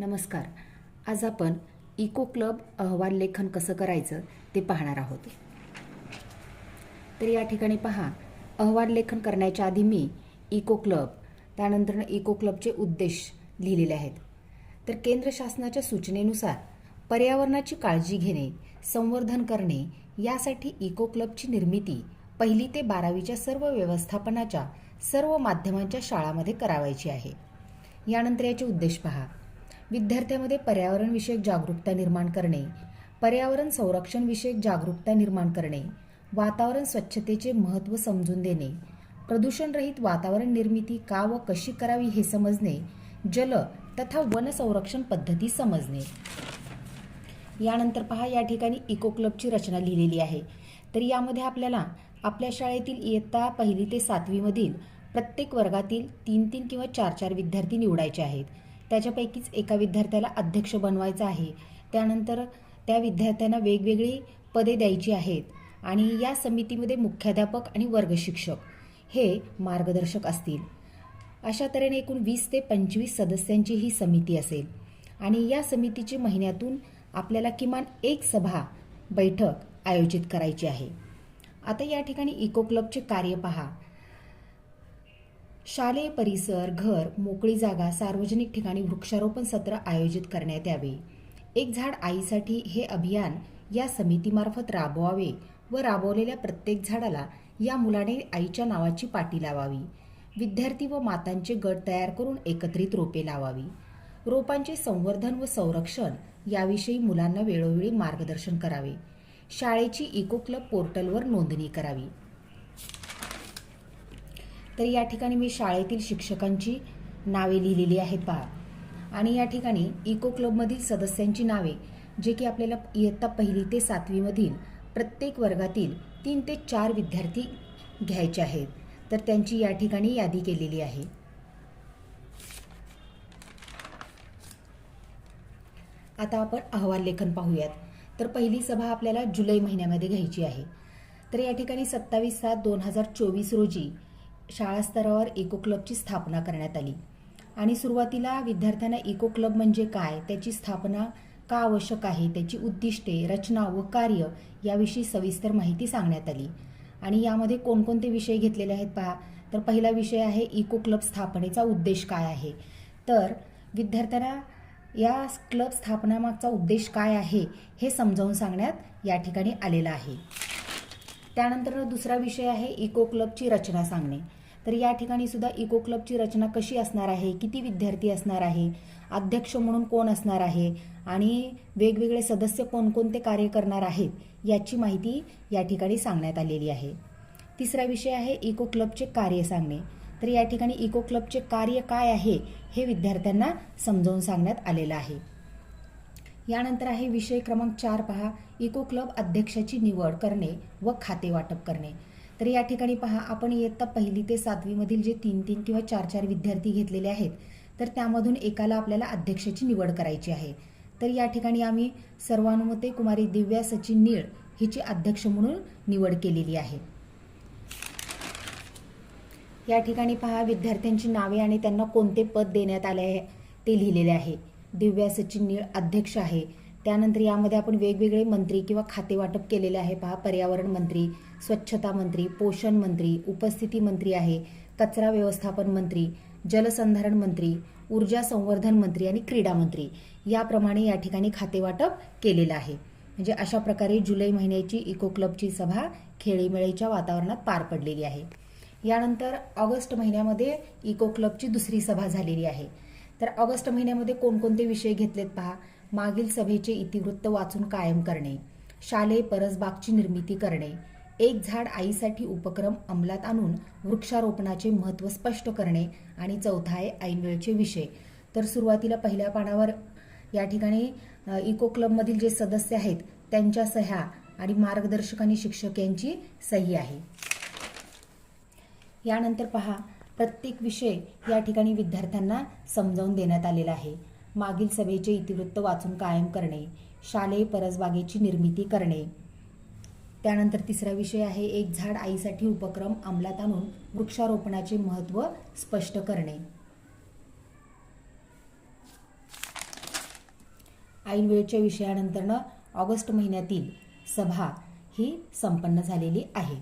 नमस्कार. आज आपण इको क्लब अहवाल लेखन कसं करायचं ते पाहणार आहोत. तर या ठिकाणी पहा अहवाल लेखन करण्याच्या आधी मी इको क्लब त्यानंतर इको क्लबचे उद्देश लिहिलेले आहेत. तर केंद्र शासनाच्या सूचनेनुसार पर्यावरणाची काळजी घेणे संवर्धन करणे यासाठी इको क्लबची निर्मिती पहिली ते बारावीच्या सर्व व्यवस्थापनाच्या सर्व माध्यमांच्या शाळांमध्ये करावायची आहे. यानंतर याचे उद्देश पहा. विद्यार्थ्यामध्ये पर्यावरणविषयक जागरूकता निर्माण करणे पर्यावरण संरक्षणविषयक जागरूकता निर्माण करणे वातावरण स्वच्छतेचे महत्त्व समजून देणे प्रदूषणरहित वातावरण निर्मिती का व कशी करावी हे समजणे जल तथा वन संरक्षण पद्धती समजणे. यानंतर पहा या ठिकाणी इको क्लबची रचना लिहिलेली आहे. तर यामध्ये आपल्याला आपल्या शाळेतील इयत्ता पहिली ते सातवीमधील प्रत्येक वर्गातील तीन तीन किंवा चार चार विद्यार्थी निवडायचे आहेत. त्याच्यापैकीच एका विद्यार्थ्याला अध्यक्ष बनवायचं आहे. त्यानंतर त्या विद्यार्थ्यांना वेगवेगळी पदे द्यायची आहेत आणि या समितीमध्ये मुख्याध्यापक आणि वर्गशिक्षक हे मार्गदर्शक असतील. अशा तऱ्हेने एकूण वीस ते पंचवीस सदस्यांची ही समिती असेल आणि या समितीची महिन्यातून आपल्याला किमान एक सभा बैठक आयोजित करायची आहे. आता या ठिकाणी इको क्लबचे कार्य पहा. शालेय परिसर घर मोकळी जागा सार्वजनिक ठिकाणी वृक्षारोपण सत्र आयोजित करण्यात यावे. एक झाड आईसाठी हे अभियान या समितीमार्फत राबवावे व राबवलेल्या प्रत्येक झाडाला या मुलाने आईच्या नावाची पाटी लावावी. विद्यार्थी व मातांचे गट तयार करून एकत्रित रोपे लावावी. रोपांचे संवर्धन व संरक्षण याविषयी मुलांना वेळोवेळी मार्गदर्शन करावे. शाळेची इको क्लब पोर्टलवर नोंदणी करावी. तर या ठिकाणी मी शाळेतील शिक्षकांची नावे लिहिलेली आहेत पहा. आणि या ठिकाणी इको क्लबमधील सदस्यांची नावे जे की आपल्याला इयत्ता पहिली ते सातवीमधील प्रत्येक वर्गातील तीन ते चार विद्यार्थी घ्यायचे आहेत. तर त्यांची या ठिकाणी यादी केलेली आहे. आता आपण अहवाल लेखन पाहूयात. तर पहिली सभा आपल्याला जुलै महिन्यामध्ये घ्यायची आहे. तर या ठिकाणी सत्तावीस सात दोन हजार चोवीस रोजी शाळा स्तरावर इको क्लबची स्थापना करण्यात आली. आणि सुरुवातीला विद्यार्थ्यांना इको क्लब म्हणजे काय त्याची स्थापना का आवश्यक आहे त्याची उद्दिष्टे रचना व कार्य याविषयी सविस्तर माहिती सांगण्यात आली. आणि यामध्ये कोणकोणते विषय घेतलेले आहेत पहा. तर पहिला विषय आहे इको क्लब स्थापनेचा उद्देश काय आहे. तर विद्यार्थ्यांना या क्लब स्थापनामागचा उद्देश काय आहे हे समजावून सांगण्यात या ठिकाणी आलेला आहे. त्यानंतर दुसरा विषय आहे इको क्लबची रचना सांगणे. तर या ठिकाणी सुद्धा इको क्लबची रचना कशी असणार आहे? किती विद्यार्थी असणार आहे? अध्यक्ष म्हणून कोण असणार आहे? आणि वेगवेगळे सदस्य कोणकोणते कार्य करणार आहेत? याची माहिती या ठिकाणी सांगण्यात आलेली आहे. तिसरा विषय आहे इको क्लबचे कार्य सांगणे. तर या ठिकाणी इको क्लबचे कार्य काय आहे हे विद्यार्थ्यांना समजावून सांगण्यात आलेलं आहे. यानंतर आहे विषय क्रमांक चार पहा. इको क्लब अध्यक्षाची निवड करणे व खाते वाटप करणे. तर या ठिकाणी पहा आपण इयत्ता पहिली ते सातवीमधील जे तीन तीन किंवा चार चार विद्यार्थी घेतलेले आहेत तर त्यामधून एकाला आपल्याला अध्यक्षाची निवड करायची आहे. तर या ठिकाणी आम्ही सर्वानुमते कुमारी दिव्या सचिन नीळ हिची अध्यक्ष म्हणून निवड केलेली आहे. या ठिकाणी पहा विद्यार्थ्यांची नावे आणि त्यांना कोणते पद देण्यात आले आहे ते लिहिलेले आहे. दिव्या सचिन नीळ अध्यक्ष आहे. त्यानंतर यामध्ये आपण वेगवेगळे मंत्री किंवा खाते वाटप केलेले आहे. पहा पर्यावरण मंत्री स्वच्छता मंत्री पोषण मंत्री उपस्थिती मंत्री आहे कचरा व्यवस्थापन मंत्री जलसंधारण मंत्री ऊर्जा संवर्धन मंत्री आणि क्रीडा मंत्री. याप्रमाणे या ठिकाणी खाते वाटप केलेलं आहे. म्हणजे अशा प्रकारे जुलै महिन्याची इको क्लबची सभा खेळीमेळीच्या वातावरणात पार पडलेली आहे. यानंतर ऑगस्ट महिन्यामध्ये इको क्लबची दुसरी सभा झालेली आहे. तर ऑगस्ट महिन्यामध्ये कोणकोणते विषय घेतलेत पहा? मागील सभेचे इतिवृत्त वाचून कायम करणे शालेय परसबागची निर्मिती करणे एक झाड आईसाठी उपक्रम अंमलात आणून वृक्षारोपणाचे महत्त्व स्पष्ट करणे आणि चौथा आहे ऐनवेळचे विषय. तर सुरुवातीला पहिल्या पानावर या ठिकाणी इको क्लबमधील जे सदस्य आहेत त्यांच्या सह्या आणि मार्गदर्शक आणि शिक्षक यांची सही आहे. यानंतर पहा प्रत्येक विषय या ठिकाणी विद्यार्थ्यांना समजावून देण्यात आलेला आहे. मागील सभेचे इतिवृत्त वाचून कायम करणे शालेय परसबागेची निर्मिती करणे. त्यानंतर तिसरा विषय आहे एक झाड आईसाठी उपक्रम अंमलात आणून वृक्षारोपणाचे महत्त्व स्पष्ट करणे. ऐनवेळच्या विषयानंतरनं ऑगस्ट महिन्यातील सभा ही संपन्न झालेली आहे.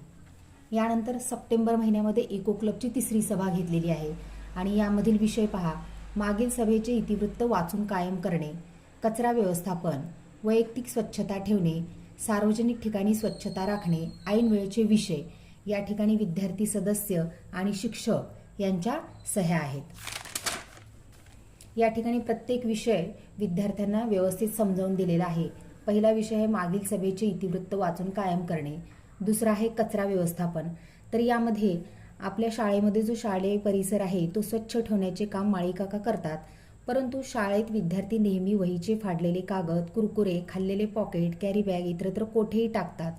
यानंतर सप्टेंबर महिन्यामध्ये इको क्लबची तिसरी सभा घेतलेली आहे. आणि यामधील विषय पहा मागील सभेचे इतिवृत्त वाचून कायम करणे कचरा व्यवस्थापन वैयक्तिक स्वच्छता ठेवणे सार्वजनिक ठिकाणी स्वच्छता राखणे ऐन वेळेचे विषय या ठिकाणी विद्यार्थी सदस्य आणि शिक्षक यांच्या सह्या आहेत. या ठिकाणी प्रत्येक विषय विद्यार्थ्यांना व्यवस्थित समजावून दिलेला आहे. पहिला विषय आहे मागील सभेचे इतिवृत्त वाचून कायम करणे. दुसरा आहे कचरा व्यवस्थापन. तर यामध्ये आपल्या शाळेमध्ये जो शालेय परिसर आहे तो स्वच्छ ठेवण्याचे काम माळीकाका करतात. परंतु शाळेत विद्यार्थी नेहमी वहीचे फाडलेले कागद कुरकुरे खाल्लेले पॉकेट कॅरी बॅग इतरत्र कोठेही टाकतात.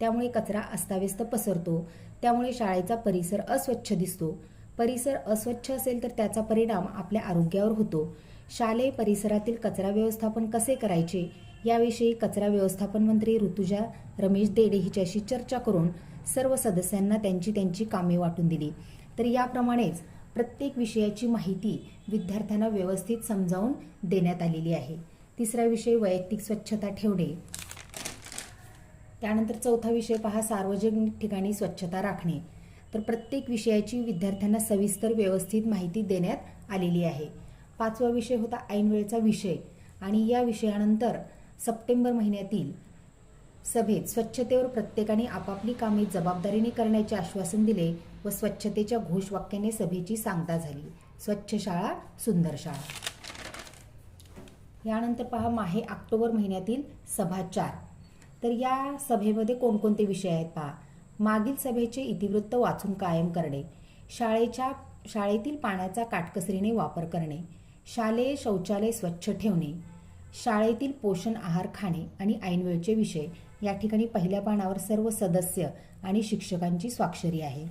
त्यामुळे कचरा अस्ताव्यस्त पसरतो. त्यामुळे शाळेचा परिसर अस्वच्छ दिसतो. परिसर अस्वच्छ असेल तर त्याचा परिणाम आपल्या आरोग्यावर होतो. शालेय परिसरातील कचरा व्यवस्थापन कसे करायचे? याविषयी कचरा व्यवस्थापन मंत्री ऋतुजा रमेश देडे हिच्याशी चर्चा करून सर्व सदस्यांना त्यांची त्यांची कामे वाटून दिली. तर याप्रमाणेच प्रत्येक विषयाची माहिती विद्यार्थ्यांना व्यवस्थित समजावून देण्यात आलेली आहे. तिसरा विषय वैयक्तिक स्वच्छता ठेवणे. त्यानंतर चौथा विषय पहा सार्वजनिक ठिकाणी स्वच्छता राखणे. तर प्रत्येक विषयाची विद्यार्थ्यांना सविस्तर व्यवस्थित माहिती देण्यात आलेली आहे. पाचवा विषय होता ऐनवेळचा विषय. आणि या विषयानंतर सप्टेंबर महिन्यातील सभेत स्वच्छतेवर प्रत्येकाने आपापली कामे जबाबदारीने करण्याचे आश्वासन दिले व स्वच्छतेच्या घोषवाक्याने सभेची सांगता झाली. स्वच्छ शाळा सुंदर शाळा. यानंतर पहा माहे ऑक्टोबर महिन्यातील सभा चार. तर या सभेमध्ये कोणकोणते विषय आहेत पहा. मागील सभेचे इतिवृत्त वाचून कायम करणे. शाळेच्या शाळेतील पाण्याचा काटकसरीने वापर करणे. शालेय शौचालय स्वच्छ ठेवणे. शाळेतील पोषण आहार खाणे आणि ऐनवेळचे विषय. या ठिकाणी पहिल्या पानावर सर्व सदस्य आणि शिक्षकांची स्वाक्षरी आहे.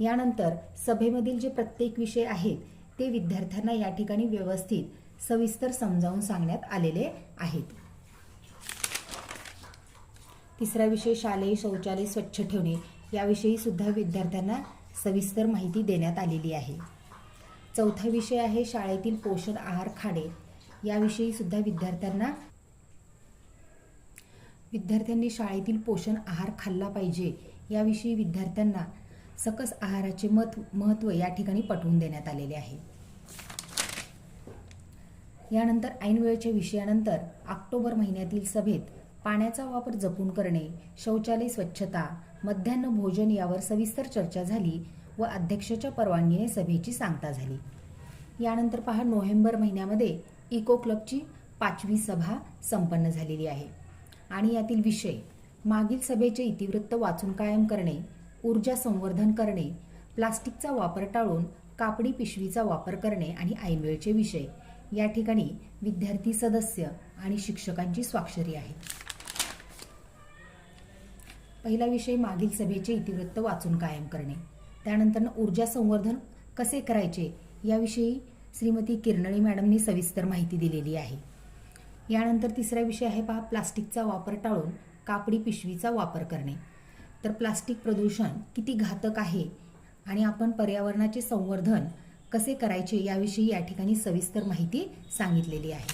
यानंतर सभेमधील जे प्रत्येक विषय आहेत ते विद्यार्थ्यांना या ठिकाणी व्यवस्थित सविस्तर समजावून सांगण्यात आलेले आहेत. तिसरा विषय शालेय शौचालय स्वच्छ ठेवणे याविषयी सुद्धा विद्यार्थ्यांना सविस्तर माहिती देण्यात आलेली आहे. चौथा विषय आहे शाळेतील पोषण आहार खाणे याविषयी सुद्धा विद्यार्थ्यांना विद्यार्थ्यांनी शाळेतील पोषण आहार खाल्ला पाहिजे. याविषयी विद्यार्थ्यांना सकस आहाराचे मत महत्त्व या ठिकाणी पटवून देण्यात आलेले आहे. यानंतर ऐनवेळच्या विषयानंतर ऑक्टोबर महिन्यातील सभेत पाण्याचा वापर जपून करणे शौचालय स्वच्छता मध्यान्ह भोजन यावर सविस्तर चर्चा झाली व अध्यक्षाच्या परवानगीने सभेची सांगता झाली. यानंतर पहा नोव्हेंबर महिन्यामध्ये इको क्लबची पाचवी सभा संपन्न झालेली आहे. आणि यातील विषय मागील सभेचे इतिवृत्त वाचून कायम करणे ऊर्जा संवर्धन करणे प्लास्टिकचा वापर टाळून कापडी पिशवीचा वापर करणे आणि ऐनवेळचे विषय या ठिकाणी विद्यार्थी सदस्य आणि शिक्षकांची स्वाक्षरी आहे. पहिला विषय मागील सभेचे इतिवृत्त वाचून कायम करणे. त्यानंतर ऊर्जा संवर्धन कसे करायचे याविषयी श्रीमती किरणळी मॅडमनी सविस्तर माहिती दिलेली आहे. यानंतर तिसरा विषय आहे पहा प्लास्टिकचा वापर टाळून कापडी पिशवीचा वापर करणे. तर प्लास्टिक प्रदूषण किती घातक आहे आणि आपण पर्यावरणाचे संवर्धन कसे करायचे याविषयी या ठिकाणी सविस्तर माहिती सांगितलेली आहे.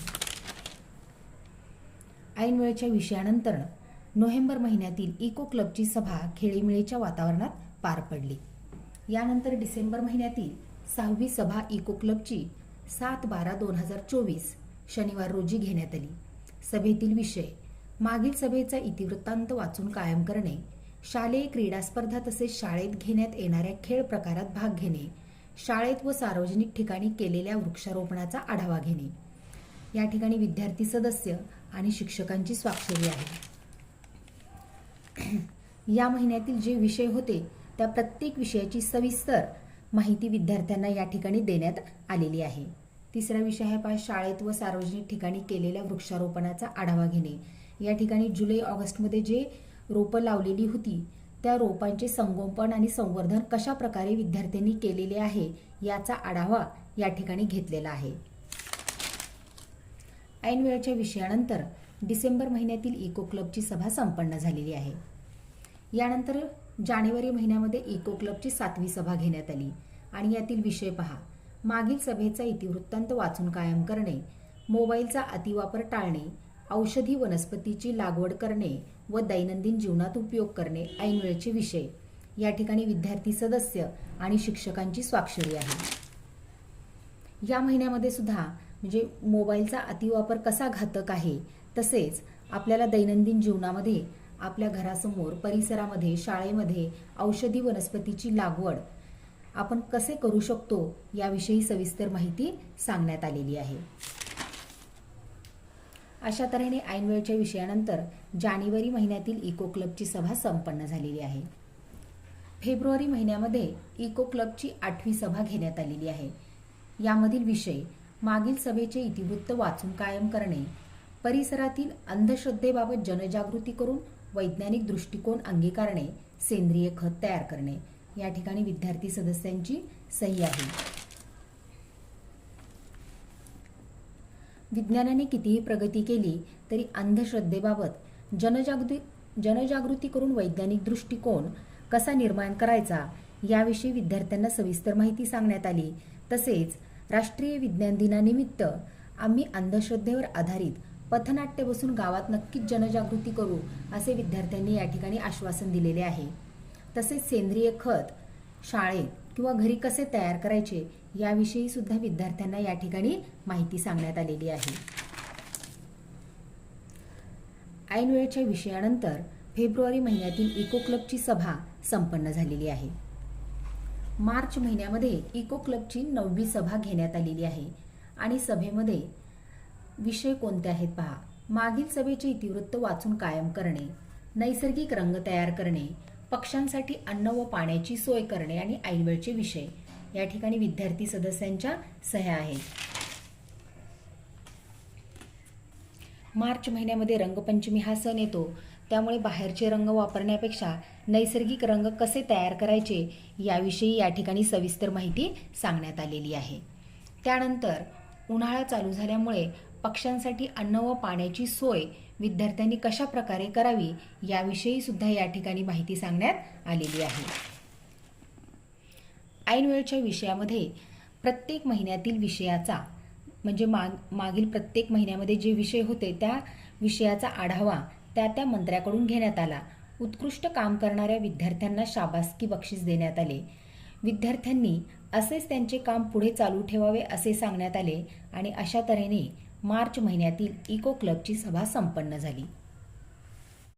ऐनवेळच्या विषयानंतर नोव्हेंबर महिन्यातील इको क्लबची सभा खेळीमेळीच्या वातावरणात पार पडली. यानंतर डिसेंबर महिन्यातील सहावी सभा इको क्लबची सात बारा दोन हजार चोवीस शनिवार रोजी घेण्यात आली. सभेतील विषय मागील सभेचा इतिवृत्तांत वाचून कायम करणे शालेय क्रीडा स्पर्धा तसेच शाळेत घेण्यात येणाऱ्या खेळ प्रकारात भाग घेणे शाळेत व सार्वजनिक ठिकाणी केलेल्या वृक्षारोपणाचा आढावा घेणे. या ठिकाणी विद्यार्थी सदस्य आणि शिक्षकांची स्वाक्षरी आहे. या महिन्यातील जे विषय होते त्या प्रत्येक विषयाची सविस्तर माहिती विद्यार्थ्यांना या ठिकाणी देण्यात आलेली आहे. तिसरा विषय आहे पहा शाळेत व सार्वजनिक ठिकाणी केलेल्या वृक्षारोपणाचा आढावा घेणे. या ठिकाणी जुलै ऑगस्टमध्ये जे रोपं लावलेली होती त्या रोपांचे संगोपन आणि संवर्धन कशा प्रकारे विद्यार्थ्यांनी केलेले आहे याचा आढावा या ठिकाणी घेतलेला आहे. ऐनवेळच्या विषयानंतर डिसेंबर महिन्यातील इको क्लबची सभा संपन्न झालेली आहे. यानंतर जानेवारी महिन्यामध्ये इको क्लबची सातवी सभा घेण्यात आली. आणि यातील विषय पहा. मागील सभेचा इतिवृत्तांत वाचून कायम करणे मोबाईलचा अतिवापर टाळणे औषधी वनस्पतीची लागवड करणे व दैनंदिन जीवनात उपयोग करणे ऐनवेळचे विषय. या ठिकाणी विद्यार्थी सदस्य आणि शिक्षकांची स्वाक्षरी आहे. या महिन्यामध्ये सुद्धा म्हणजे मोबाईलचा अतिवापर कसा घातक आहे तसेच आपल्याला दैनंदिन जीवनामध्ये आपल्या घरासमोर परिसरामध्ये शाळेमध्ये औषधी वनस्पतीची लागवड आपण कसे करू शकतो याविषयी सविस्तर माहिती सांगण्यात आलेली आहे. अशा तऱ्हेने ऐनवेळच्या विषयानंतर जानेवारी महिन्यातील इको क्लबची सभा संपन्न झालेली आहे. फेब्रुवारी महिन्यामध्ये इको क्लबची आठवी सभा घेण्यात आलेली आहे. यामधील विषय मागील सभेचे इतिवृत्त वाचून कायम करणे परिसरातील अंधश्रद्धेबाबत जनजागृती करून वैज्ञानिक दृष्टिकोन अंगीकारणे सेंद्रिय खत तयार करणे या ठिकाणी विद्यार्थी सदस्यांची सही आहे. विज्ञानाने कितीही प्रगती केली तरी अंधश्रद्धेबाबत जनजागृती जनजागृती करून वैज्ञानिक दृष्टिकोन कसा निर्माण करायचा याविषयी विद्यार्थ्यांना सविस्तर माहिती सांगण्यात आली. तसेच राष्ट्रीय विज्ञान दिनानिमित्त आम्ही अंधश्रद्धेवर आधारित पथनाट्य बसून गावात नक्कीच जनजागृती करू असे विद्यार्थ्यांनी या ठिकाणी आश्वासन दिलेले आहे. तसेच सेंद्रिय खत शाळेत किंवा घरी कसे तयार करायचे याविषयी सुद्धा विद्यार्थ्यांना या ठिकाणी माहिती सांगण्यात आलेली आहे. ऐनवेळच्या विषयानंतर फेब्रुवारी महिन्यातील इको क्लबची सभा संपन्न झालेली आहे. मार्च महिन्यामध्ये इको क्लबची नववी सभा घेण्यात आलेली आहे आणि सभेमध्ये विषय कोणते आहेत पहा. मागील सभेचे इतिवृत्त वाचून कायम करणे नैसर्गिक रंग तयार करणे पक्ष्यांसाठी अन्न व पाण्याची सोय करणे आणि ऐनवेळचे विषय. या ठिकाणी विद्यार्थी सदस्यांच्या सह्या आहेत. मार्च महिन्यामध्ये रंगपंचमी हा सण येतो. त्यामुळे बाहेरचे रंग वापरण्यापेक्षा नैसर्गिक रंग कसे तयार करायचे याविषयी या ठिकाणी सविस्तर माहिती सांगण्यात आलेली आहे. त्यानंतर उन्हाळा चालू झाल्यामुळे पक्ष्यांसाठी अन्न व पाण्याची सोय विद्यार्थ्यांनी कशा प्रकारे करावी याविषयी सुद्धा या ठिकाणी माहिती सांगण्यात आलेली आहे. ऐनवेळच्या विषयामध्ये प्रत्येक महिन्यातील विषयाचा म्हणजे माग मागील प्रत्येक महिन्यामध्ये जे विषय होते त्या विषयाचा आढावा त्या त्या मंत्र्याकडून घेण्यात आला. उत्कृष्ट काम करणाऱ्या विद्यार्थ्यांना शाबासकी बक्षीस देण्यात आले. विद्यार्थ्यांनी असेच त्यांचे काम पुढे चालू ठेवावे असे सांगण्यात आले आणि अशा तऱ्हेने मार्च महिन्यातील इको क्लबची सभा संपन्न झाली.